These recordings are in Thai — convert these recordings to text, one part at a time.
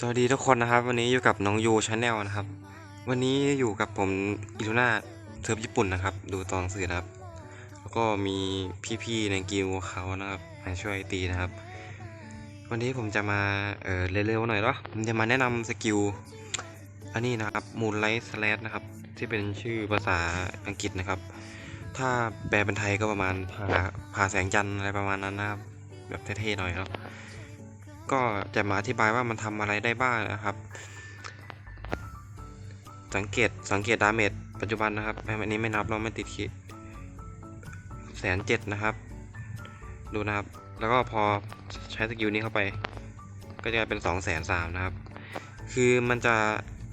สวัสดีทุกคนนะครับ วันนี้อยู่กับน้องยูชาแนลนะครับ วันนี้อยู่กับผมอิรุนาเทิร์ฟญี่ปุ่นนะครับ ดูตอนหนังสื่อนะครับ แล้วก็มีพี่ๆในกิลด์เขานะครับมาช่วยตีนะครับ วันนี้ผมจะมาเออเร็วๆหน่อยเนาะผมจะมาแนะนำสกิลอันนี้นะครับ Moonlight Slash นะครับ ที่เป็นชื่อภาษาอังกฤษนะครับ ถ้าแปลเป็นไทยก็ประมาณผ่าผ่าแสงจันทร์อะไรประมาณนั้นนะครับ แบบเท่ๆหน่อยเนาะ ก็จะมาอธิบายว่ามันทำอะไรได้บ้างนะครับ สังเกตสังเกตดาเมจปัจจุบันนะครับอันนี้ไม่นับเราไม่ติดขีดแสนเจ็ดนะครับ ดูนะครับ แล้วก็พอใช้สกิลนี้เข้าไป ก็จะเป็นสองแสนสามนะครับ คือมันจะ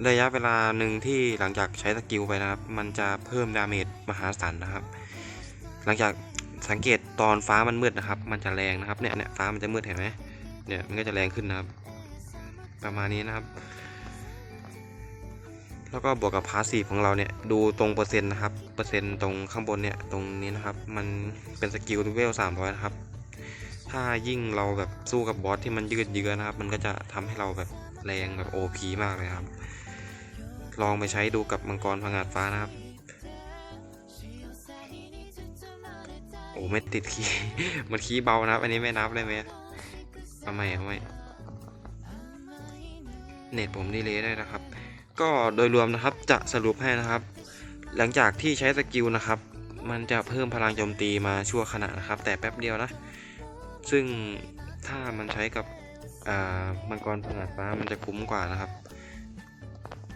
ระยะเวลาหนึ่งที่หลังจากใช้สกิลไปนะครับ มันจะเพิ่มดาเมจมหาศาลนะครับ หลังจากสังเกตตอนฟ้ามันมืดนะครับ มันจะแรงนะครับ เนี่ยเนี่ยฟ้ามันจะมืดเห็นไหม เนี่ยมันก็จะแรงขึ้นนะครับ ประมาณนี้นะครับ แล้วก็บวกกับพาสซีฟของเราเนี่ยดูตรงเปอร์เซ็นต์นะครับ เปอร์เซ็นต์ตรงข้างบนเนี่ยตรงนี้นะครับ มันเป็นสกิลเวลสามร้อยนะครับ ถ้ายิ่งเราแบบสู้กับบอสที่มันยืดเยื้อนะครับ มันก็จะทำให้เราแบบแรงแบบโอพีมากเลยครับ ลองไปใช้ดูกับมังกรพังงาดฟ้านะครับโอ้ไม่ติดคีย์มันคีย์เบานะครับ อันนี้ไม่นับเลยไหม ทำไมทำไมเน็ตผมดีเลยได้นะครับ ก็โดยรวมนะครับจะสรุปให้นะครับ หลังจากที่ใช้สกิลนะครับ มันจะเพิ่มพลังโจมตีมาชั่วขณะนะครับ แต่แป๊บเดียวนะ ซึ่งถ้ามันใช้กับมังกรผงาดฟ้ามันจะคุ้มกว่านะครับ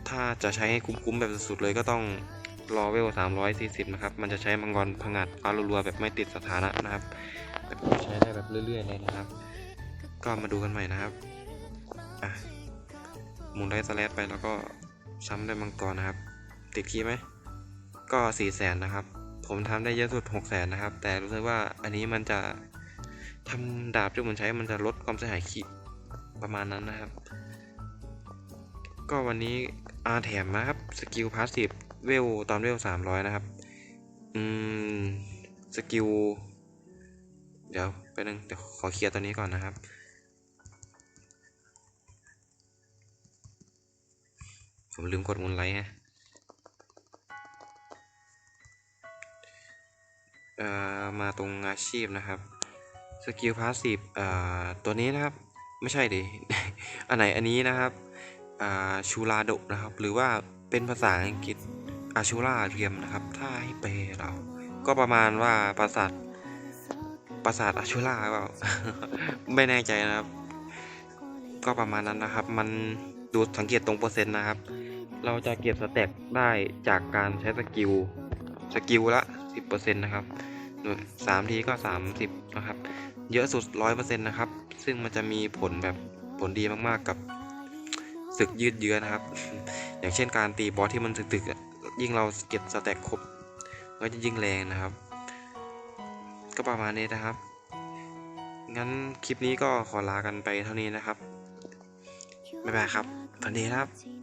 ถ้าจะใช้ให้คุ้มๆแบบสุดๆเลยก็ต้องรอเวล 340 นะครับ มันจะใช้มังกรผงาดฟ้ารัวๆแบบไม่ติดสถานะนะครับแบบใช้ได้แบบเรื่อยๆเลยนะครับ ก็มาดูกันใหม่นะครับอะหมุนได้สแลดไปแล้วก็ซ้ำได้มังกรนะครับ ติดคีย์ไหมก็สี่แสนนะครับ ผมทำได้เยอะสุดหกแสนนะครับ แต่รู้สึกว่าอันนี้มันจะทำดาบที่ผมใช้มันจะลดความเสียหายขีดประมาณนั้นนะครับ ก็วันนี้อาแถมนะครับสกิลพาสซีฟเวลตอนเวลสามร้อยนะครับ อืมสกิล เดี๋ยวไปนึงเดี๋ยวขอเคลียร์ตัวนี้ก่อนนะครับ ผมลืมกดมุนไลท์ฮะเอ่อมาตรงอาชีพนะครับสกิลพาสซีฟเอ่อตัวนี้นะครับไม่ใช่ดิ อันไหนอันนี้นะครับอ่าชูราโดนะครับ หรือว่าเป็นภาษาอังกฤษอาชูราเรียมนะครับ ถ้าให้แปลเรา ก็ประมาณว่าปราสาทปราสาทอาชูราเปล่าไม่แน่ใจนะครับ ก็ประมาณนั้นนะครับ มันดูสังเกตตรงเปอร์เซ็นต์นะครับ เราจะเก็บสแต็กได้จากการใช้สกิลสกิลละ 10%นะครับหน่วยสามทีก็ 30 นะครับ เยอะสุด 100%นะครับ ซึ่งมันจะมีผลแบบผลดีมากๆกับศึกยืดเยื้อนะครับ อย่างเช่นการตีบอสที่มันตึกๆอะยิ่งเราเก็บสแต็กครบก็จะยิ่งแรงนะครับ ก็ประมาณนี้นะครับ งั้นคลิปนี้ก็ขอลากันไปเท่านี้นะครับ บ๊ายบายครับสวัสดีครับ